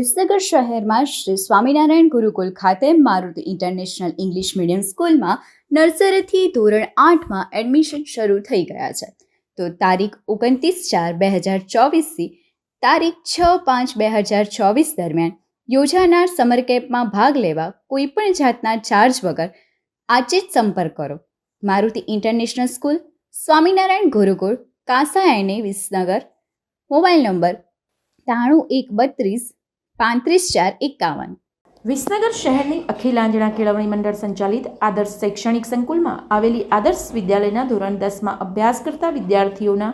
વિસનગર શહેરમાં શ્રી સ્વામિનારાયણ ગુરુકુલ ખાતે Maruti international English medium સ્કૂલમાં નર્સરીથી ધોરણ આઠમાં એડમિશન શરૂ થઈ ગયા છે. તો તારીખ ઓગણત્રીસ ચાર બે હજાર ચોવીસથી તારીખ છ પાંચ બે હજાર ચોવીસ દરમિયાન યોજાનાર સમર કેમ્પમાં ભાગ લેવા કોઈપણ જાતના ચાર્જ વગર આજે જ સંપર્ક કરો. મારુતિ ઇન્ટરનેશનલ સ્કૂલ, સ્વામિનારાયણ ગુરુકુળ કાંસા એને વિસનગર, મોબાઈલ નંબર ત્રાણું એક બત્રીસ પાંત્રીસ ચાર એકાવન. વિસનગર શહેરની અખિલાંજણા કેળવણી મંડળ સંચાલિત આદર્શ શૈક્ષણિક સંકુલમાં આવેલી આદર્શ વિદ્યાલયના ધોરણ દસમાં અભ્યાસ કરતા વિદ્યાર્થીઓના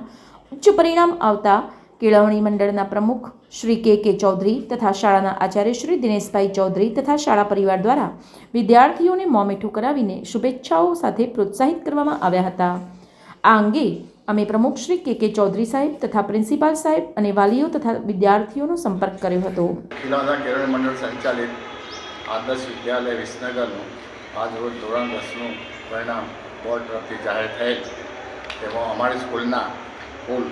ઉચ્ચ પરિણામ આવતા કેળવણી મંડળના પ્રમુખ શ્રી કે કે ચૌધરી તથા શાળાના આચાર્ય શ્રી દિનેશભાઈ ચૌધરી તથા શાળા પરિવાર દ્વારા વિદ્યાર્થીઓને મોં મીઠું કરાવીને શુભેચ્છાઓ સાથે પ્રોત્સાહિત કરવામાં આવ્યા હતા. આ અંગે અમે પ્રમુખ શ્રી કે કે ચૌધરી સાહેબ તથા પ્રિન્સિપાલ સાહેબ અને વાલીઓ તથા વિદ્યાર્થીઓનો સંપર્ક કર્યો હતો. ખીલાદા કેળવણી મંડળ સંચાલિત આદર્શ વિદ્યાલય વિસનગરનું આજ રોજ ધોરણ દસનું પરિણામ બોર્ડ તરફથી જાહેર થયેલ. તેમાં અમારી સ્કૂલના કુલ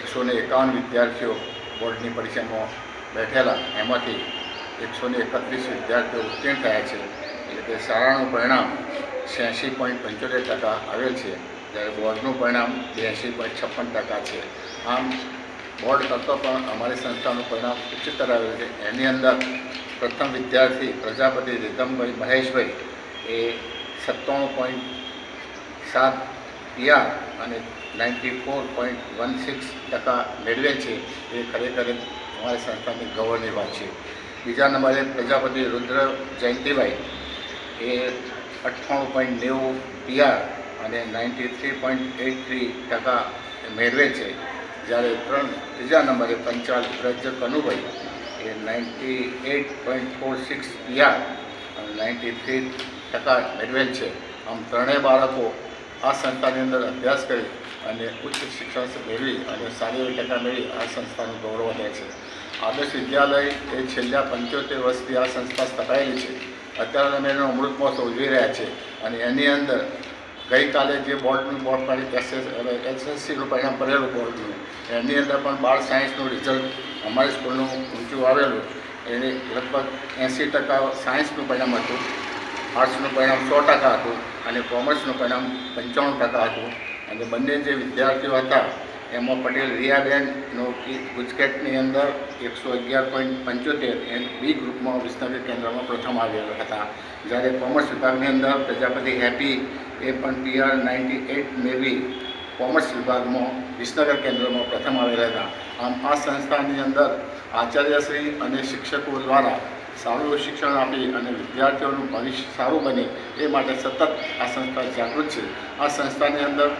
એકસો ને એકાવન વિદ્યાર્થીઓ બોર્ડની પરીક્ષામાં બેઠેલા. એમાંથી એકસો ને એકત્રીસ વિદ્યાર્થીઓ ઉત્તીર્ણ થયા છે. એટલે કે શાળાનું પરિણામ છ્યાસી પોઈન્ટ પંચોતેર ટકા આવેલ છે. જ્યારે બોર્ડનું પરિણામ બ્યાસી પોઈન્ટ છપ્પન ટકા છે. આમ બોર્ડ કરતાં પણ અમારી સંસ્થાનું પરિણામ ઉચ્ચતર આવ્યું છે. એની અંદર પ્રથમ વિદ્યાર્થી પ્રજાપતિ રીતમભાઈ મહેશભાઈ એ સત્તાણું પોઈન્ટ સાત પીઆર અને ninety four point one six ટકા મેળવે છે. એ ખરેખર અમારી સંસ્થાની ગૌરવની વાત છે. બીજા નંબરે પ્રજાપતિ રુદ્ર જયંતિભાઈ એ અઠ્ઠાણું પોઈન્ટ નેવું પીઆર અને ninety three point eight three ટકા મેળવે છે. જ્યારે ત્રણ, ત્રીજા નંબરે પંચાલ વ્રજ કનુભાઈ એ ninety eight point four six PR અને નાઇન્ટી થ્રી ટકા મેળવેલ છે. આમ ત્રણેય બાળકો આ સંસ્થાની અંદર અભ્યાસ કરી અને ઉચ્ચ શિક્ષણ મેળવી અને સારી એવી ટકા મેળવી આ સંસ્થાનું ગૌરવ વધે છે. આદર્શ વિદ્યાલય એ છેલ્લા પંચોતેર વર્ષથી આ સંસ્થા સ્થપાયેલી છે. અત્યારે અમે એનો અમૃત મહોત્સવ ઉજવી રહ્યા છે અને એની અંદર ગઈકાલે જે બોર્ડનું બોર્ડ પાડી એસએસ એસએસસીનું પરિણામ ભરેલું બોર્ડનું, એની અંદર પણ બાર સાયન્સનું રિઝલ્ટ અમારી સ્કૂલનું ઊંચું આવેલું. એને લગભગ એંસી ટકા સાયન્સનું પરિણામ હતું, આર્ટ્સનું પરિણામ સો ટકા હતું, અને કોમર્સનું પરિણામ પંચાણું ટકા હતું. અને બંને જે વિદ્યાર્થીઓ હતા એમાં પટેલ રિયાબેનનો ગુજકેટની અંદર એકસો અગિયાર પોઈન્ટ પંચોતેર એમ બી ગ્રુપમાં વિસનગર કેન્દ્રમાં પ્રથમ આવેલા હતા. જ્યારે કોમર્સ વિભાગની અંદર પ્રજાપતિ હેપી, એ પણ પીઆર નાઇન્ટી એટ મેવી કોમર્સ વિભાગમાં વિસનગર કેન્દ્રમાં પ્રથમ આવેલા હતા. આમ આ સંસ્થાની અંદર આચાર્યશ્રી અને શિક્ષકો દ્વારા સારું શિક્ષણ આપી અને વિદ્યાર્થીઓનું ભવિષ્ય સારું બને એ માટે સતત આ સંસ્થા જાગૃત છે. આ સંસ્થાની અંદર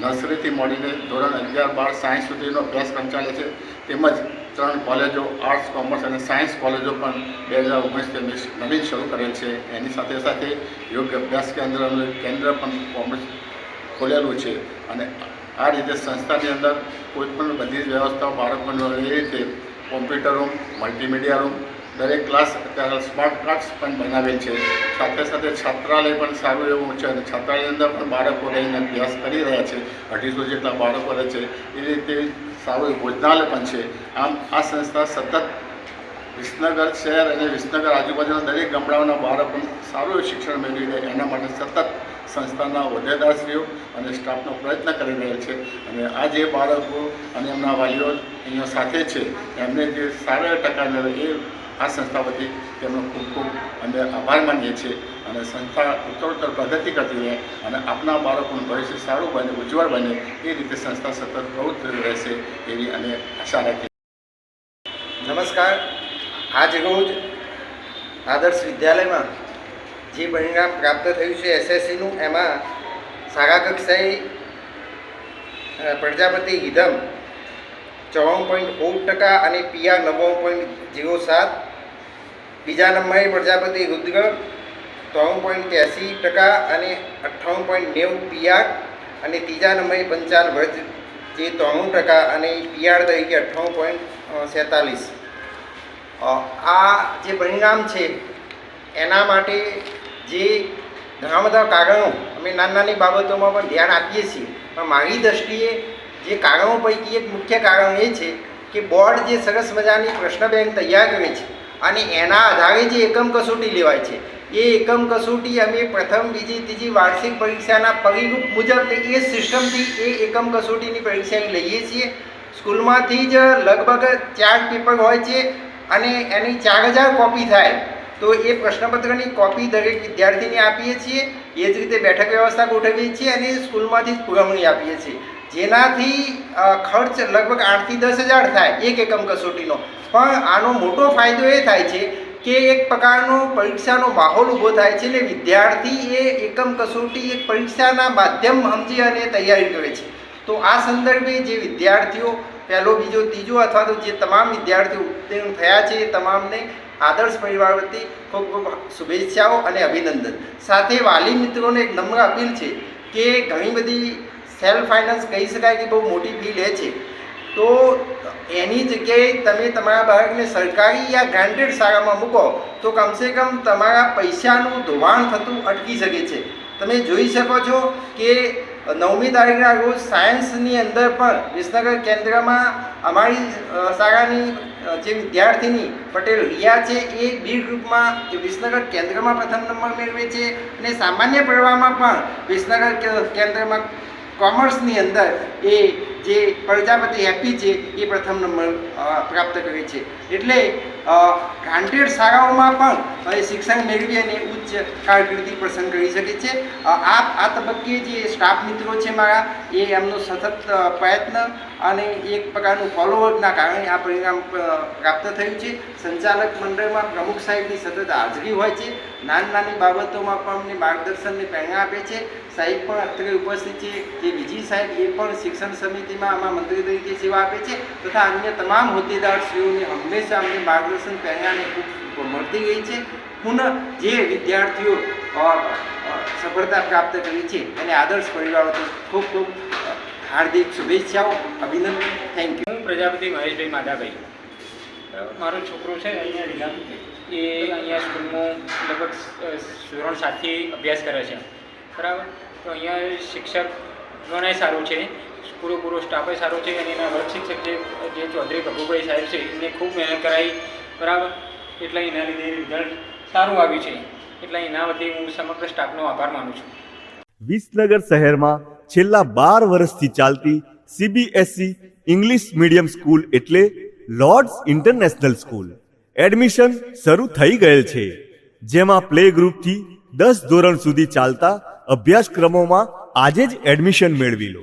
નર્સરીથી મળીને ધોરણ અગિયાર, બાર, સાયન્સ સુધીનો અભ્યાસક્રમ ચાલે છે. તેમજ ત્રણ કોલેજો, આર્ટ્સ, કોમર્સ અને સાયન્સ કોલેજો પણ બે હજાર ઓગણીસ નવીન શરૂ કરેલ છે. એની સાથે સાથે યોગ્ય અભ્યાસ કેન્દ્રનું એક કેન્દ્ર પણ કોમર્સ ખોલેલું છે. અને આ રીતે સંસ્થાની અંદર કોઈપણ બધી જ વ્યવસ્થાઓ બાળકોને એ રીતે કોમ્પ્યુટર રૂમ, મલ્ટીમીડિયા રૂમ દરેક ક્લાસ અત્યારે સ્માર્ટ ક્લાસ પણ બનાવેલ છે. સાથે સાથે છાત્રાલય પણ સારું એવું છે અને છાત્રાલયની અંદર પણ બાળકો રહીને અભ્યાસ કરી રહ્યા છે. અઢીસો જેટલા બાળકો રહે છે. એ રીતે સારું એવું ભોજનાલય પણ છે. આમ આ સંસ્થા સતત વિસનગર શહેર અને વિસનગર આજુબાજુના દરેક ગામડાઓના બાળકોને સારું એવું શિક્ષણ મેળવી રહે. એના માટે સતત સંસ્થાના હોદ્દેદારશ્રીઓ અને સ્ટાફનો પ્રયત્ન કરી રહ્યા છે. અને આ જે બાળકો અને એમના વાલીઓ અહીંયા સાથે છે, એમને જે સારા ટકા મેળવે એ આ સંસ્થા વતી તેમનો ખૂબ ખૂબ અમે આભાર માનીએ છીએ અને સંસ્થા ઉત્તરોત્તર પ્રગતિ કરતી રહે અને આપના બાળકોનું ભવિષ્ય સારું બને, ઉજ્જવળ બને, એ રીતે સંસ્થા સતત પ્રવૃત્ત રહેશે એવી અમે આશા રાખીએ નમસ્કાર. આજ રોજ આદર્શ વિદ્યાલયમાં જે પરિણામ પ્રાપ્ત થયું છે એસએસસીનું, એમાં સારા કક્ષાએ પ્રજાપતિ હિધમ ચોવાણું પોઈન્ટ ઓગ ટકા અને પીઆર નવ્વાણું પોઈન્ટ જીરો સાત. બીજા નંબરે પ્રજાપતિ રુદ્ર ત્રણ પોઈન્ટ ત્યાસી ટકા અને અઠ્ઠાણું પોઈન્ટ નેવું પીઆર અને ત્રીજા નંબરે પંચાલ વ્રજ જે ત્રાણું ટકા અને પીઆર તરીકે અઠ્ઠાણું પોઈન્ટ સેતાલીસ. આ જે પરિણામ છે, એના માટે જે ઘણા બધા કારણો, અમે નાની નાની બાબતોમાં પણ ધ્યાન આપીએ છીએ. પણ મારી દૃષ્ટિએ જે કારણો પૈકી એક મુખ્ય કારણ એ છે કે બોર્ડ જે સરસ મજાની પ્રશ્ન બેંક તૈયાર કરે છે અને એના આધારે જે એકમ કસોટી લેવાય છે. એ એકમ કસોટી અમે પ્રથમ, બીજી, ત્રીજી વાર્ષિક પરીક્ષાના પરિરૂપ મુજબ એ સિસ્ટમથી એ એકમ કસોટીની પરીક્ષા લઈએ છીએ. સ્કૂલમાંથી જ લગભગ ચાર પેપર હોય છે અને એની ચાર હજાર કોપી થાય. તો એ પ્રશ્નપત્રની કોપી દરેક વિદ્યાર્થીને આપીએ છીએ. એ જ રીતે બેઠક વ્યવસ્થા ગોઠવીએ છીએ અને સ્કૂલમાંથી જ પુરવણી આપીએ છીએ. જેનાથી ખર્ચ લગભગ આઠથી દસ હજાર થાય એક એકમ કસોટીનો. પણ આનો મોટો ફાયદો એ થાય છે કે એક પ્રકારનો પરીક્ષાનો માહોલ ઊભો થાય છે એટલે વિદ્યાર્થી એ એકમ કસોટી એક પરીક્ષાના માધ્યમ સમજી અને તૈયારી કરે છે. તો આ સંદર્ભે જે વિદ્યાર્થીઓ, પહેલો, બીજો, ત્રીજો અથવા તો જે તમામ વિદ્યાર્થીઓ ઉત્તીર્ણ થયા છે એ તમામને આદર્શ પરિવાર વતી ખૂબ ખૂબ શુભેચ્છાઓ અને અભિનંદન. સાથે વાલી મિત્રોને એક નમ્ર અપીલ છે કે ઘણી બધી સેલ્ફ ફાઇનાન્સ કહી શકાય કે બહુ મોટી ફી લે છે. તો એની જગ્યાએ તમે તમારા બાળકને સરકારી યા ગ્રાન્ટેડ શાળામાં મૂકો, તો કમસે કમ તમારા પૈસાનું ધોવાણ થતું અટકી શકે છે. તમે જોઈ શકો છો કે નવમી તારીખના રોજ સાયન્સની અંદર પણ વિસનગર કેન્દ્રમાં અમારી શાળાની જે વિદ્યાર્થીની પટેલ રિયા છે એ બી ગ્રુપમાં વિસનગર કેન્દ્રમાં પ્રથમ નંબર મેળવે છે અને સામાન્ય પ્રવાહમાં પણ વિસનગર કેન્દ્રમાં કોમર્સની અંદર એ જે પ્રજાપતિ હેપી છે એ પ્રથમ નંબર પ્રાપ્ત કરે છે. એટલે ગ્રાન્ટેડ શાળાઓમાં પણ શિક્ષણ મેળવી અને ઉચ્ચ કારકિર્દી પસંદ કરી શકે છે. આ આ તબક્કે જે સ્ટાફ મિત્રો છે મારા, એ એમનો સતત પ્રયત્ન અને એક પ્રકારનું ફોલોઅપના કારણે આ પરિણામ પ્રાપ્ત થયું છે. સંચાલક મંડળમાં પ્રમુખ સાહેબની સતત હાજરી હોય છે. નાની નાની બાબતોમાં પણ અમને માર્ગદર્શનની પ્રેરણા આપે છે. સાહેબ પણ અત્યારે ઉપસ્થિત છે. જે વિજી સાહેબ, એ પણ શિક્ષણ સમિતિમાં આમાં મંત્રી તરીકે સેવા આપે છે તથા અન્ય તમામ હોદ્દેદારશ્રીઓને હંમેશા અમને માર્ગદર્શન પ્રેરણાને ખૂબ મળતી ગઈ છે. પુનઃ જે વિદ્યાર્થીઓ સફળતા પ્રાપ્ત કરી છે અને આદર્શ પરિવારોથી ખૂબ ખૂબ હાર્દિક શુભેચ્છાઓ, અભિનંદન. થેન્ક યુ હું પ્રજાપતિ મહેશભાઈ માધાભાઈ. મારો છોકરો છે, અહીંયા રીલામ એ અહીંયા સ્કૂલમાં લગભગ ધોરણ સાતથી અભ્યાસ કરે છે. બરાબર? તો અહીંયા શિક્ષક ઘણાય સારું છે. પૂરો સ્ટાફે સારો છે અને એના વર્ગ શિક્ષક જે જે ચૌધરી પ્રભુભાઈ સાહેબ છે, એમને ખૂબ મહેનત કરાવી બરાબર? એટલે એના લીધે રિઝલ્ટ સારું આવ્યું છે. એટલે એના વતી હું સમગ્ર સ્ટાફનો આભાર માનું છું. વિસનગર શહેરમાં છેલ્લા બાર વર્ષથી ચાલતી C B S E English medium school એટલે લોર્ડ્સ ઇન્ટરનેશનલ સ્કૂલ એડમિશન શરૂ થઈ ગયેલ છે. જેમાં પ્લે ગ્રુપથી દસ ધોરણ સુધી ચાલતા અભ્યાસક્રમોમાં આજે જ એડમિશન મેળવી લો.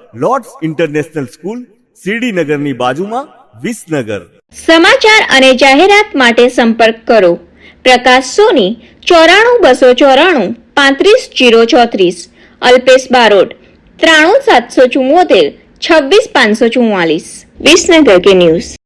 લોર્ડ્સ ઇન્ટરનેશનલ સ્કૂલ શિરડીનગરની બાજુમાં વિસનગર. સમાચાર અને જાહેરાત માટે સંપર્ક કરો. પ્રકાશ સોની, ચોરાણું બસો ચોરાણું, પાંત્રીસ જીરો ચોત્રીસ. અલ્પેશ બારોટ, ત્રાણું સાતસો ચુમ્મોતેર છવ્વીસ પાંચસો ચુમ્માલીસ વિસનગર કે ન્યૂઝ.